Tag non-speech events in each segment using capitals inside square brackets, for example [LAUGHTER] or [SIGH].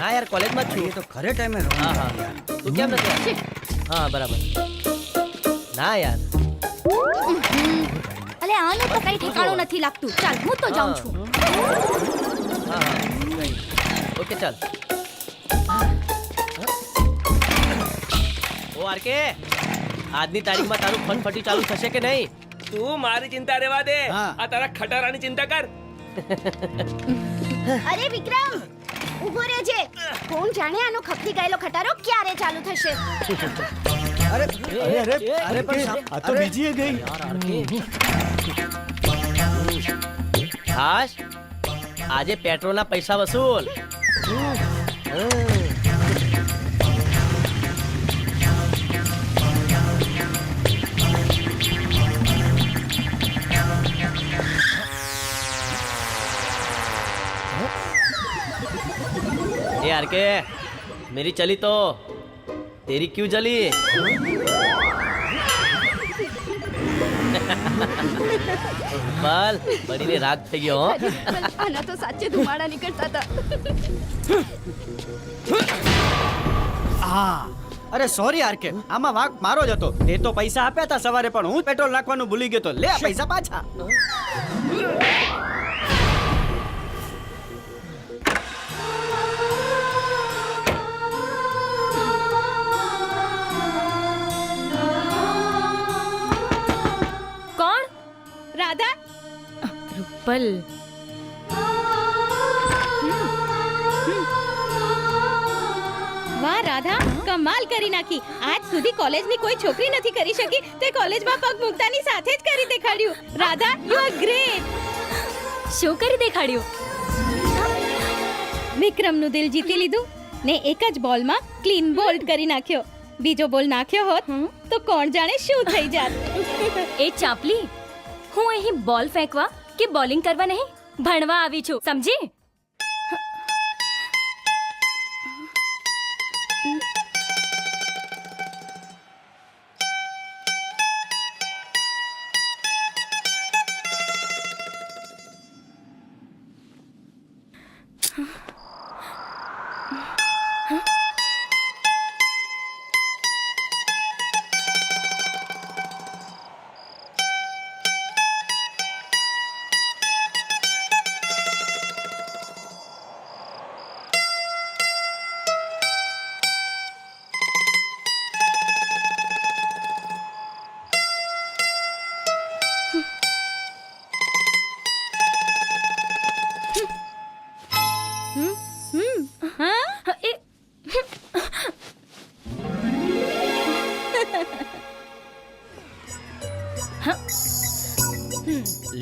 હા યાર કોલેજમાં જ એ છું તો ખરે ટાઈમે હા હા. યાર તું કેમ નથી? આવ્યો? હા બરાબર. ના યાર. અલે આનું તો કઈ ઠેકાણું નથી લાગતું. ચાલ હું તો જાઉં છું. હા હા. ઓકે ચાલ. ઓ આરકે આજની તારીખમાં તારું ફન ફટી ચાલુ થશે કે નહીં? તું મારી ચિંતા રેવા દે. હા. આ તારા ખટારાની ચિંતા કર. અરે વિક્રમ! ઊભો રહેજે. કોણ જાણે આનો ખપતી ગયેલો ખટારો ક્યારે ચાલુ થશે? અરે અરે અરે અરે પણ આ તો બીજી ગઈ. હાશ આજે પેટ્રોલના પૈસા વસૂલ. હમ. ए आर के मेरी चली तो तेरी क्यों जली बल बड़ी राग થઈ ગયો હો આના તો સાચે ધુમાડા નીકળતા હતા આ અરે સોરી યાર કે આમાં વાંક મારો જ હતો તે તો પૈસા આપ્યા હતા સવારે પણ હું પેટ્રોલ નાખવાનું ભૂલી ગયો તો લે આ પૈસા પાછા રૂપલ. વાહ રાધા કમાલ કરી નાખી. આજ સુધી કોલેજની કોઈ છોકરી નથી કરી શકી. તે કોલેજમાં પગ મૂકતાની સાથે જ કરી દેખાડ્યું. રાધા યુ આર ગ્રેટ શું કરી દેખાડ્યું? વિક્રમનું દિલ જીતી લીધું ને એક જ બોલમાં ક્લીન બોલ્ડ કરી નાખ્યો. બીજો બોલ નાખ્યો હોત તો કોણ જાણે શું થઈ જાત. [LAUGHS] એ ચાપલી હું અહીં બોલ ફેંકવા કે બોલિંગ કરવા નહીં? ભણવા આવી છું સમજી?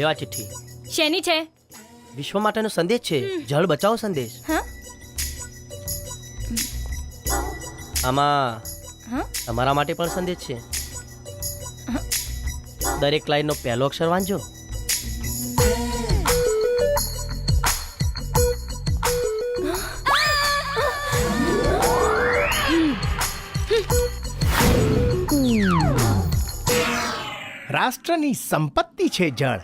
આ ચિઠ્ઠી. શેની છે? વિશ્વ માટેનો સંદેશ છે. જળ બચાવો સંદેશ. હા? આમાં તમારા માટે પણ સંદેશ છે. દરેક લાઈનનો પહેલો અક્ષર વાંચજો. રાષ્ટ્રની સંપત્તિ છે જળ.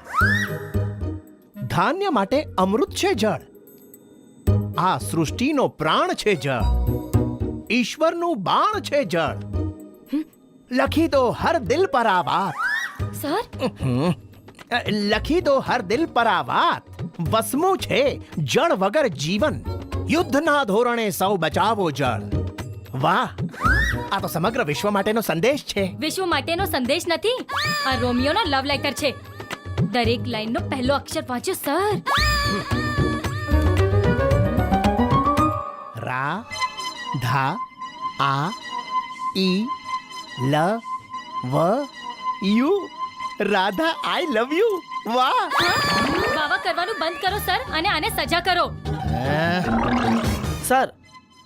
ધાન્ય માટે અમૃત છે જળ. આ સૃષ્ટિનો પ્રાણ છે જળ. ઈશ્વરનું બાણ છે જળ. લખી દો હર દિલ પર આ વાત. સર? લખી દો હર દિલ પર આ વાત. વસમું છે જળ વગર જીવન. યુદ્ધના ધોરણે સૌ બચાવો જળ. વાહ. આ તો સમગ્ર વિશ્વ માટેનો સંદેશ છે. વિશ્વ માટેનો સંદેશ નથી. આ રોમિયોનો લવ લેટર છે. દરેક લાઈનનો પહેલો અક્ષર વાંચો સર. રા ધા આ I love you Radha I love you. વાહ! વાવા કરવાનું બંધ કરો સર અને આને સજા કરો. સર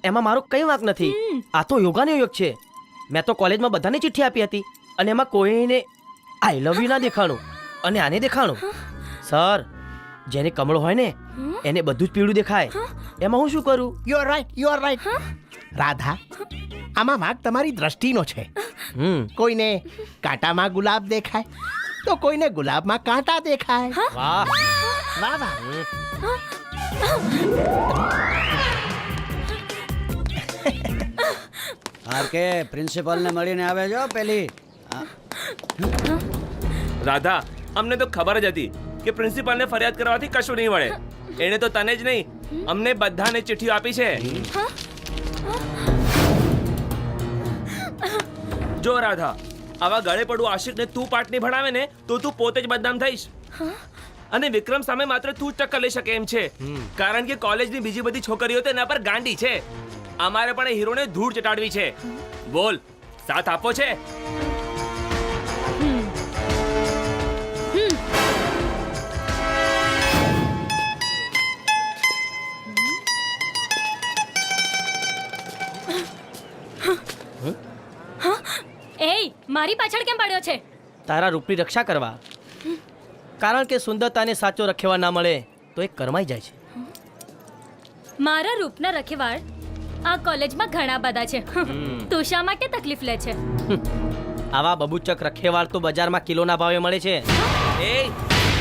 એમાં મારો કઈ વાંક નથી. આ તો યોગાનો યોગ છે. મેં તો કોલેજમાં બધાને ચિઠ્ઠી આપી હતી અને એમાં કોઈને આઈ લવ યુ ના દેખાણું અને આને દેખાણું. સર જેને કમળો હોય ને એને બધું જ પીળું દેખાય. એમાં હું શું કરું? You are right you are right Radha આમાં વાંક તમારી દ્રષ્ટિનો છે. હમ. કોઈને કાંટામાં ગુલાબ દેખાય તો કોઈને ગુલાબમાં કાંટા દેખાય. વાહ. વાહ વાહ. આર કે પ્રિન્સિપલ ને મળીને આવે જો પેલી. રાધા અમને તો ખબર જ હતી કે પ્રિન્સિપલને ફરિયાદ કરવાથી કશું નહીં મળે એણે તો તને જ નહીં અમને બધાને ચિઠ્ઠીઓ આપી છે. જો રાધા આવા ગળે પડું આશિકને તું પાઠ નહીં ભણાવે ને તો તું પોતે જ બદનામ થઈશ. અને વિક્રમ સામે માત્ર તું જ ટક્કર લઈ શકે એમ છે. કારણ કે કોલેજની બીજી બધી છોકરીઓ તો એના પર ગાંડી છે. અમારે પણ એ હીરોને ધૂળ ચટાડવી છે. બોલ સાથ આપો છે? મારી પાછળ કેમ પડ્યો છે? તારા રૂપની રક્ષા કરવા. કારણ કે સુંદરતાને સાચો રખેવા ના મળે તો એ કરમાઈ જાય છે. મારા રૂપના રખેવાળ આ કોલેજમાં ઘણા બધા છે. તું શા માટે તકલીફ લે છે? આવા બબુચક રખેવાળ તો બજારમાં કિલોના ભાવે મળે છે. એ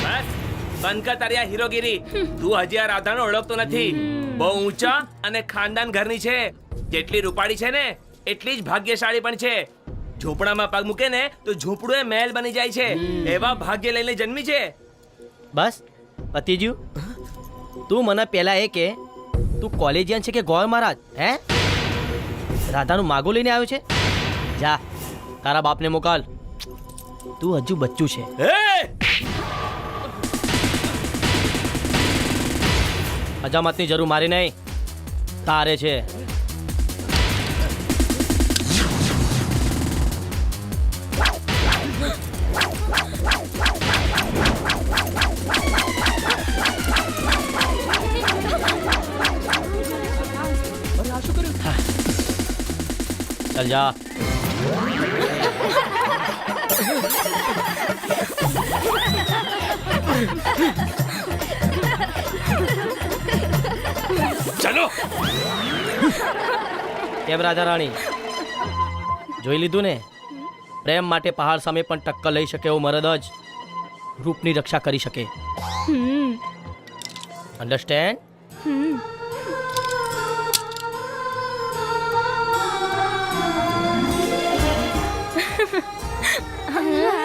બસ. બંધ કર તારી આ હીરોગીરી. તું હજી આ રાધાને ઓળખતો નથી. બહુ ઊંચા અને ખાનદાન ઘરની છે. જેટલી રૂપાળી છે ને એટલી જ ભાગ્યશાળી પણ છે. ઝૂંપડામાં પગ મૂકે ને તો ઝૂંપડું એ મહેલ બની જાય છે. એવા ભાગ્ય લઈને જન્મી છે. બસ પતિજ્યું તું મને પહેલા એ કે તું કોલેજિયન છે કે ગોળ મહારાજ? હે? રાધાનું માગો લઈને આવ્યો છે? જા તારા બાપને મોકલ. તું હજુ બચ્ચું છે. હજામતની જરૂર મારી નહીં. તારે છે. ચાલ जा। ચલો કેમ રાજા રાણી જોઈ લીધું ને પ્રેમ માટે પહાડ સામે પણ ટક્કર લઈ શકે એવો મરદ જ રૂપની રક્ષા કરી શકે અન્ડરસ્ટેન્ડ Yeah.